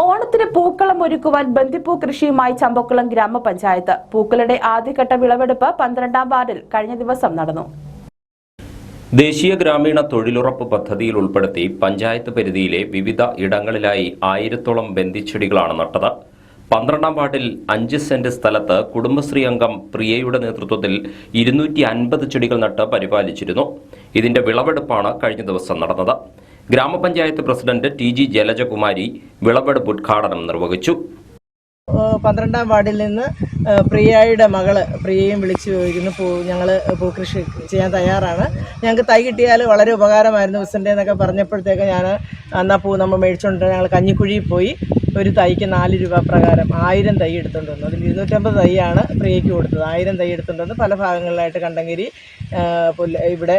ഓണത്തിന് പൂക്കളം ഒരുക്കുവാൻ ബന്ദിപ്പൂ കൃഷിയുമായി ചമ്പക്കുളം ഗ്രാമപഞ്ചായത്ത്. പൂക്കളുടെ ആദ്യഘട്ട വിളവെടുപ്പ് പന്ത്രണ്ടാം വാർഡിൽ കഴിഞ്ഞ ദിവസം നടന്നു. ദേശീയ ഗ്രാമീണ തൊഴിലുറപ്പ് പദ്ധതിയിൽ ഉൾപ്പെടുത്തി പഞ്ചായത്ത് പരിധിയിലെ വിവിധ ഇടങ്ങളിലായി ആയിരത്തോളം ബന്ദിച്ചെടികളാണ് നട്ടത്. പന്ത്രണ്ടാം വാർഡിൽ അഞ്ച് സെന്റ് സ്ഥലത്ത് കുടുംബശ്രീ അംഗം പ്രിയയുടെ നേതൃത്വത്തിൽ ഇരുന്നൂറ്റി അൻപത് ചെടികൾ നട്ട് പരിപാലിച്ചിരുന്നു. ഇതിന്റെ വിളവെടുപ്പാണ് കഴിഞ്ഞ ദിവസം നടന്നത്. ഗ്രാമപഞ്ചായത്ത് പ്രസിഡന്റ് ടി ജി ജലജകുമാരി വിളവെടുപ്പ് ഉദ്ഘാടനം നിർവഹിച്ചു. പന്ത്രണ്ടാം വാർഡിൽ നിന്ന് പ്രിയയുടെ മകൾ പ്രിയയും വിളിച്ചു ചോദിക്കുന്നു പൂ ഞങ്ങൾ പൂക്കൃഷി ചെയ്യാൻ തയ്യാറാണ്. ഞങ്ങൾക്ക് തൈ കിട്ടിയാൽ വളരെ ഉപകാരമായിരുന്നു വിസന്റെ എന്നൊക്കെ പറഞ്ഞപ്പോഴത്തേക്ക് ഞാൻ അന്നാ പൂ നമ്മൾ മേടിച്ചുകൊണ്ട് ഞങ്ങൾ കഞ്ഞിക്കുഴിയിൽ പോയി ഒരു തൈക്ക് നാല് രൂപ പ്രകാരം ആയിരം തൈ എടുത്തുകൊണ്ട് വന്നു അതിൽ ഇരുന്നൂറ്റമ്പത് തൈയാണ് പ്രിയയ്ക്ക് കൊടുത്തത്. ആയിരം തൈ എടുത്തുകൊണ്ട് വന്ന് പല ഭാഗങ്ങളിലായിട്ട് കണ്ടങ്കരി പുല്ല ഇവിടെ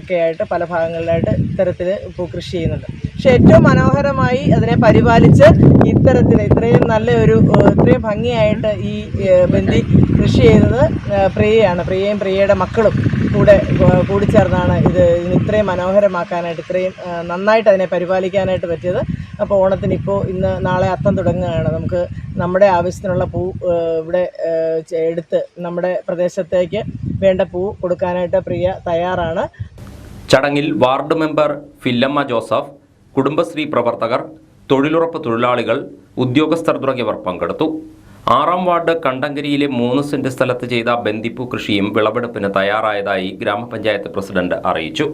ഒക്കെ ആയിട്ട് പല ഭാഗങ്ങളിലായിട്ട് ഇത്തരത്തിൽ പൂക്കൃഷി ചെയ്യുന്നുണ്ട്. പക്ഷെ ഏറ്റവും മനോഹരമായി അതിനെ പരിപാലിച്ച് ഇത്തരത്തിൽ ഇത്രയും നല്ല ഒരു ഇത്രയും ഭംഗിയായിട്ട് ഈ ബന്ദി കൃഷി ചെയ്തത് പ്രിയയാണ്. പ്രിയയും പ്രിയയുടെ മക്കളും കൂടെ കൂടി ചേർന്നാണ് ഇത് ഇത്രയും മനോഹരമാക്കാനായിട്ട് ഇത്രയും നന്നായിട്ട് അതിനെ പരിപാലിക്കാനായിട്ട് പറ്റിയത്. അപ്പോൾ ഓണത്തിന് ഇപ്പോൾ ഇന്ന് നാളെ അത്തം തുടങ്ങുകയാണ്. നമുക്ക് നമ്മുടെ ആവശ്യത്തിനുള്ള പൂ ഇവിടെ എടുത്ത് നമ്മുടെ പ്രദേശത്തേക്ക് വേണ്ട പൂ കൊടുക്കാനായിട്ട് പ്രിയ തയ്യാറാണ്. ചടങ്ങിൽ വാർഡ് മെമ്പർ ഫില്ലമ്മ ജോസഫ് കുടുംബശ്രീ പ്രവർത്തകർ തൊഴിലുറപ്പ് തൊഴിലാളികൾ ഉദ്യോഗസ്ഥർ തുടങ്ങിയവർ പങ്കെടുത്തു. ആറാം വാർഡ് കണ്ടങ്കരിയിലെ മൂന്ന് സെന്റ് സ്ഥലത്ത് ചെയ്ത ബന്ദിപ്പൂ കൃഷിയും വിളവെടുപ്പിന് തയ്യാറായതായി ഗ്രാമപഞ്ചായത്ത് പ്രസിഡന്റ് അറിയിച്ചു